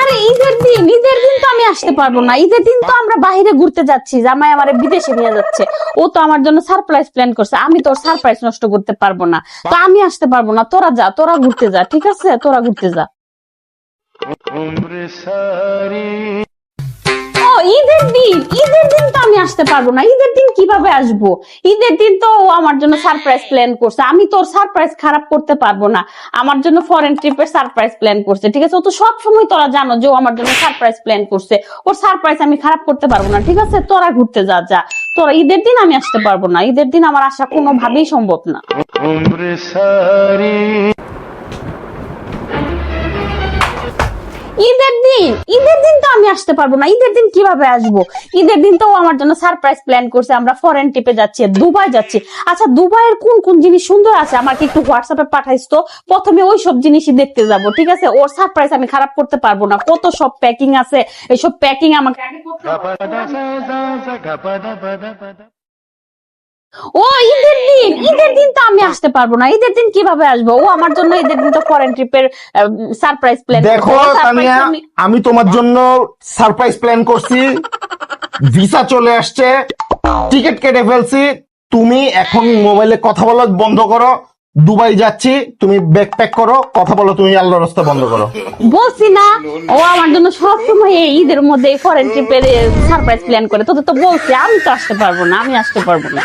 আরে, ঈদের দিন ঈদের দিন তো আমি আসতে পারব না। ঈদের দিন তো আমরা বাইরে ঘুরতে যাচ্ছি, জামাই আমার বিদেশে নিয়ে যাচ্ছে। ও তো আমার জন্য সারপ্রাইজ প্ল্যান করছে। আমি তোর সারপ্রাইজ নষ্ট করতে পারব না। তো আমি আসতে পারব না। তোরা যা, তোরা ঘুরতে যা, ঠিক আছে? তোরা ঘুরতে যা। দিন ঈদের দিন তো আমি আসতে পারব না। ঈদের দিন কীভাবে আসব? ঈদের দিন তো আমার জন্য সারপ্রাইজ প্ল্যান করছে। আমি তোর সারপ্রাইজ খারাপ করতে পারব না। আমার জন্য ফরেন ট্রিপের সারপ্রাইজ প্ল্যান করছে, ঠিক আছে? ও তো সব সময় তোরা জানো যে ও আমার জন্য সারপ্রাইজ প্ল্যান করছে। ওর সারপ্রাইজ আমি খারাপ করতে পারব না, ঠিক আছে? তোরা ঘুরতে যা যা। তোরা ঈদের দিন আমি আসতে পারব না। ঈদের দিন আমার আসা কোনোভাবেই সম্ভব না। ঈদের দিন ঈদের দিন তো আমি আসতে পারব না ঈদের দিন কীভাবে আসব? ঈদের দিন তো আমার জন্য সারপ্রাইজ প্ল্যান করছে আমরা ফরেন ট্রিপে যাচ্ছি দুবাই যাচ্ছি। আচ্ছা দুবাইয়ের কোন কোন জিনিস সুন্দর আছে? আমাকে একটু হোয়াটসঅ্যাপে পাঠাইস তো প্রথমে ওই সব জিনিসই দেখতে যাব ঠিক আছে? ওর সারপ্রাইজ আমি খারাপ করতে পারব না কত সব প্যাকিং আছে এইসব প্যাকিং আমাকে আগে করতে ও দিন ঈদের দিন তো আমি আসতে পারব না। ঈদের দিন কীভাবে আসব? ও আমার জন্য ঈদের দিন তো ফরেন ট্রিপের সারপ্রাইজ প্ল্যান দেখো তানিয়া আমি তোমার জন্য সারপ্রাইজ প্ল্যান করছি। ভিসা চলে আসছে। টিকিট কেটে ফেলছি। তুমি এখন মোবাইলে কথা বলা বন্ধ করো। দুবাই যাচ্ছি। তুমি ব্যাগ প্যাক করো। কথা বলো তুমি আল্লাহর রাস্তা বন্ধ করো। বলছি না ও আমার জন্য সবসময় এই ঈদের মধ্যে ফরেন ট্রিপের সারপ্রাইজ প্ল্যান করে। তোদের তো বলছি আমি তো আসতে পারব না আমি আসতে পারব না।